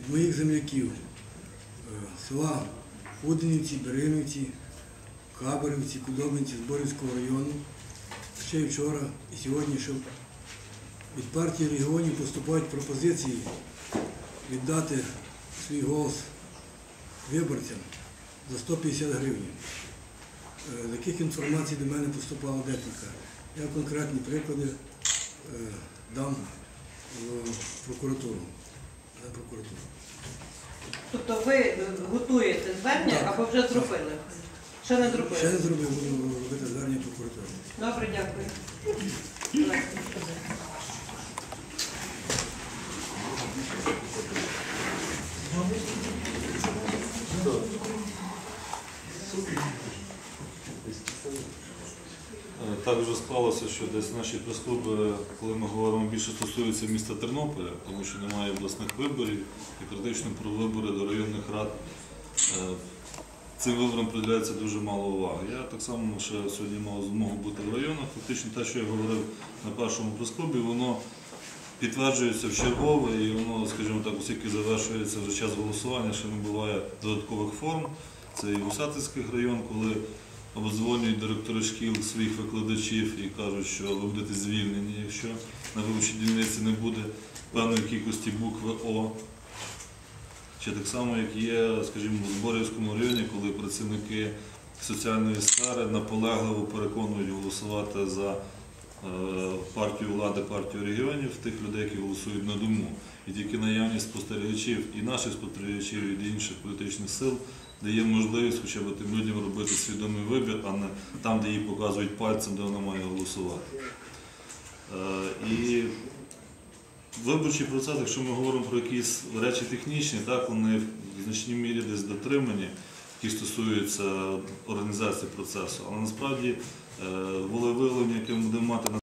від моїх земляків е, села Худинівці, Беринівці, Кабарівці, Кудобинці, Зборівського району. Ще й вчора і сьогодні, щоб від партії регіонів поступають пропозиції віддати свій голос виборцям за 150 гривень. Е, Таких інформацій до мене поступало декілька. Я конкретні приклади е, дам в прокуратуру. На. Тобто ви е, готуєте звернення Так. або вже зробили? Ще не Ще не зробили. зробив, буду робити звернення в прокуратуру. Добре, дякую. Так вже склалося, що десь наші прес-клуби, коли ми говоримо більше стосується міста Тернополя, тому що немає обласних виборів і критично про вибори до районних рад. е, Цим виборам приділяється дуже мало уваги. Я так само ще сьогодні мав змогу бути в районах. Фактично те, що я говорив на першому прес-клубі, воно підтверджується в чергове і воно, скажімо так, оскільки завершується вже час голосування, ще не буває додаткових форм. Це і Вусатицький район, коли обдзвонюють директори шкіл своїх викладачів і кажуть, що ви будете звільнені, якщо на виборчій дільниці не буде певної кількості букви О. Чи так само, як є, скажімо, в Зборівському районі, коли працівники соціальної сфери наполегливо переконують голосувати за е, партію влади, партію регіонів, тих людей, які голосують на дому. І тільки наявність спостерігачів і наших спостерігачів, і інших політичних сил дає можливість хоча б тим людям робити свідомий вибір, а не там, де їй показують пальцем, де вона має голосувати. Е, І виборчий процес, якщо ми говоримо про якісь речі технічні, так вони в значній мірі десь дотримані, які стосуються організації процесу. Але насправді е, волевиявлення, яке ми будемо мати на